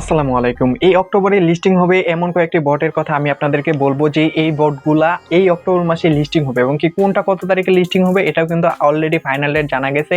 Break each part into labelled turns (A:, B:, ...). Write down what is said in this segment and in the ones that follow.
A: আসসালামু আলাইকুম। এই অক্টোবরে লিস্টিং হবে এমন কয়েকটি বটের কথা আমি আপনাদেরকে বলব যে এই বটগুলা এই অক্টোবর মাসে লিস্টিং হবে এবং কি কোনটা কত তারিখে লিস্টিং হবে এটাও কিন্তু অলরেডি ফাইনাল ডেট জানা গেছে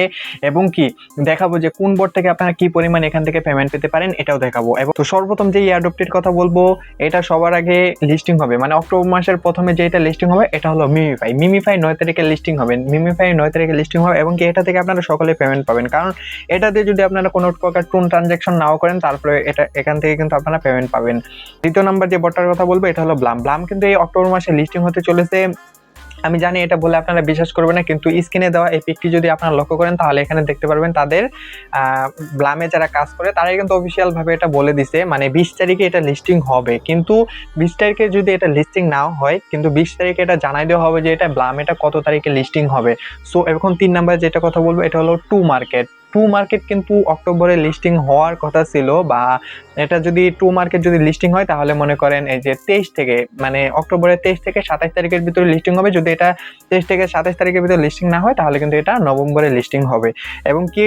A: এবং কি দেখাবো যে কোন বট থেকে আপনারা কি পরিমাণ এখান থেকে পেমেন্ট পেতে পারেন এটাও দেখাবো। এবং তো সর্বপ্রথম যে এয়ারডপটির কথা বলব, এটা সবার আগে লিস্টিং হবে। মানে অক্টোবর মাসের প্রথমে যেটা লিস্টিং হবে, এটা হলো মিমিফাই মিমিফাই নয় তারিখে লিস্টিং হবে। মিমিফাই নয় তারিখে লিস্টিং হবে এবং কি এটা থেকে আপনারা সকলে পেমেন্ট পাবেন। কারণ এটাতে যদি আপনারা কোনো প্রকার টুন ট্রানজ্যাকশন নাও করেন, তারপরে এটা এখান থেকে কিন্তু আপনারা পেমেন্ট পাবেন। দ্বিতীয় নাম্বার যে বটটার কথা বলব, এটা হলো ব্লাম ব্লাম কিন্তু এই অক্টোবর মাসে লিস্টিং হতে চলেছে। আমি জানি এটা বলে আপনারা বিশ্বাস করবেন না, কিন্তু স্ক্রিনে দেওয়া এই পিকটি যদি আপনারা লক্ষ্য করেন, তাহলে এখানে দেখতে পারবেন তাদের ব্লামে যারা কাজ করে, তারাই কিন্তু অফিসিয়াল ভাবে এটা বলে দিছে। মানে বিশ তারিখে এটা লিস্টিং হবে। কিন্তু বিশ তারিখে যদি এটা লিস্টিং নাও হয়, কিন্তু বিশ তারিখে এটা জানাই দেওয়া হবে যে এটা ব্লাম এটা কত তারিখে লিস্টিং হবে। সো এখন তিন নাম্বার যেটা কথা বলব, এটা হলো টু মার্কেট টু মার্কেট কিন্তু অক্টোবরে লিস্টিং হওয়ার কথা ছিল বা এটা যদি টু মার্কেট যদি লিস্টিং হয়, তাহলে মনে করেন এই যে তেইশ থেকে মানে অক্টোবরের তেইশ থেকে সাতাশ তারিখের ভিতরে লিস্টিং হবে। যদি এটা তেইশ থেকে সাতাশ তারিখের ভিতরে লিস্টিং না হয়, তাহলে কিন্তু এটা নভেম্বরে লিস্টিং হবে। এবং কি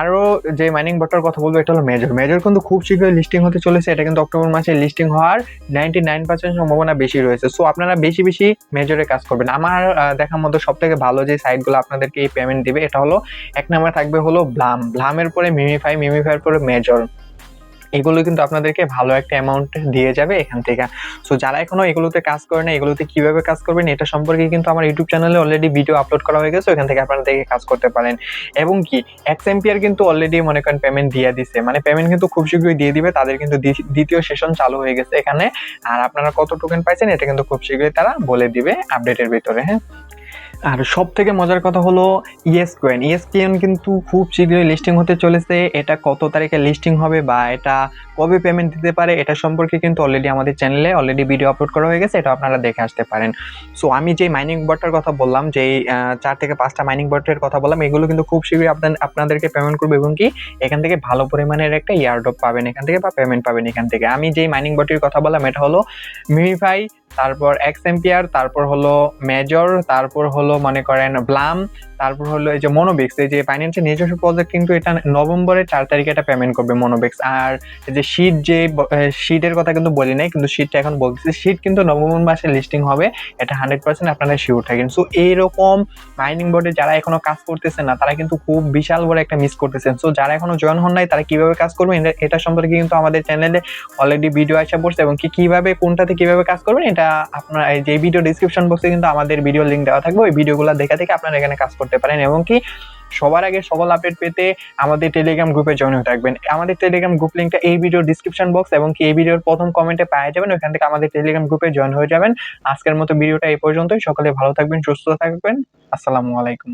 A: আরও যে মাইনিং বটার কথা বলব, এটা হলো মেজর মেজর কিন্তু খুব শীঘ্রই লিস্টিং হতে চলেছে, এটা কিন্তু অক্টোবর মাসে লিস্টিং হওয়ার নাইনটি নাইন পার্সেন্ট সম্ভাবনা বেশি রয়েছে। সো আপনারা বেশি বেশি মেজরে কাজ করবেন। আমার দেখার মতো সব থেকে ভালো যে সাইটগুলো আপনাদেরকে এই পেমেন্ট দিবে, এটা হলো এক নাম্বার থাকবে হলো ব্লাম ব্লামের পরে মিমিফাই মিমিফাইয়ের পরে মেজর এগুলো কিন্তু আপনাদেরকে ভালো একটা অ্যামাউন্ট দিয়ে যাবে এখান থেকে। সো যারা এখনও এগুলোতে কাজ করে না এগুলোতে কীভাবে কাজ করবেন এটা সম্পর্কে কিন্তু আমার ইউটিউব চ্যানেলে অলরেডি ভিডিও আপলোড করা হয়ে গেছে, ওখান থেকে আপনারা দেখে কাজ করতে পারেন। এবং কি এক্স এম্পিয়ার কিন্তু অলরেডি মনে করেন পেমেন্ট দিয়ে দিছে। মানে পেমেন্ট কিন্তু খুব শীঘ্রই দিয়ে দিবে, তাদের কিন্তু দ্বিতীয় সেশন চালু হয়ে গেছে এখানে। আর আপনারা কত টোকেন পাইছেন, এটা কিন্তু খুব শীঘ্রই তারা বলে দিবে আপডেটের ভিতরে হ্যাঁ? আর সব থেকে মজার কথা হলো E ইএসকিউএন ইএসকিউএন কিন্তু খুব শীঘ্রই লিস্টিং হতে চলেছে। এটা কত তারিখে লিস্টিং হবে বা এটা কবে পেমেন্ট দিতে পারে, এটা সম্পর্কে কিন্তু অলরেডি আমাদের চ্যানেলে অলরেডি ভিডিও আপলোড করা হয়ে গেছে, এটা আপনারা দেখে আসতে পারেন। সো আমি যে মাইনিং বটটার কথা বললাম যে চার থেকে পাঁচটা মাইনিং বটের কথা বললাম, এগুলো কিন্তু খুব শীঘ্রই আপনাদেরকে পেমেন্ট করবে এবং কি এখান থেকে ভালো পরিমাণের একটা ইয়ারডপ পাবেন, এখান থেকে বা পেমেন্ট পাবেন এখান থেকে। আমি যেই মাইনিং বটির কথা বললাম, এটা হলো মিমিফাই তারপর এক্স এম্পিয়ার তারপর হলো মেজর তারপর হলো মনে করেন ব্লাম তারপর হলো এই যে মনোবিক্স এই যে ফাইন্যান্সিয়াল নিজস্ব প্রজেক্ট কিন্তু এটা নভেম্বরের চার তারিখে এটা পেমেন্ট করবে মনোবিক্স আর যে শীট যে শীটের কথা কিন্তু বলি নাই, কিন্তু শীটটা এখন বলতেছি শীট কিন্তু নভেম্বর মাসে লিস্টিং হবে, এটা হান্ড্রেড পার্সেন্ট আপনারা শিওর থাকেন। সো এইরকম মাইনিং বোর্ডে যারা এখনও কাজ করতেছেন না, তারা কিন্তু খুব বিশাল বড় একটা মিস করতেছেন। সো যারা এখনও জয়েন হন নাই, তারা কীভাবে কাজ করবেন, এটা সম্পর্কে কিন্তু আমাদের চ্যানেলে অলরেডি ভিডিও আসা পড়ছে এবং কি, কীভাবে, কোনটাতে কীভাবে কাজ করবেন, এটা আপনার যে ভিডিও ডিসক্রিপশন বক্সে কিন্তু আমাদের ভিডিও লিঙ্ক দেওয়া থাকবে, ওই ভিডিওগুলো দেখা থেকে আপনারা এখানে কাজ করতে পারেন এবং কি সবার আগে সকল আপডেট পেতে আমাদের টেলিগ্রাম গ্রুপে জয়েন হয়ে থাকবেন। আমাদের টেলিগ্রাম গ্রুপ লিঙ্কটা এই ভিডিও ডিসক্রিপশন বক্স এবং কি এই ভিডিওর প্রথম কমেন্টে পাওয়া যাবেন ওখান থেকে আমাদের টেলিগ্রাম গ্রুপে জয়েন হয়ে যাবেন। আজকের মতো ভিডিওটা এই পর্যন্তই। সকলে ভালো থাকবেন, সুস্থ থাকবেন। আসসালামু আলাইকুম।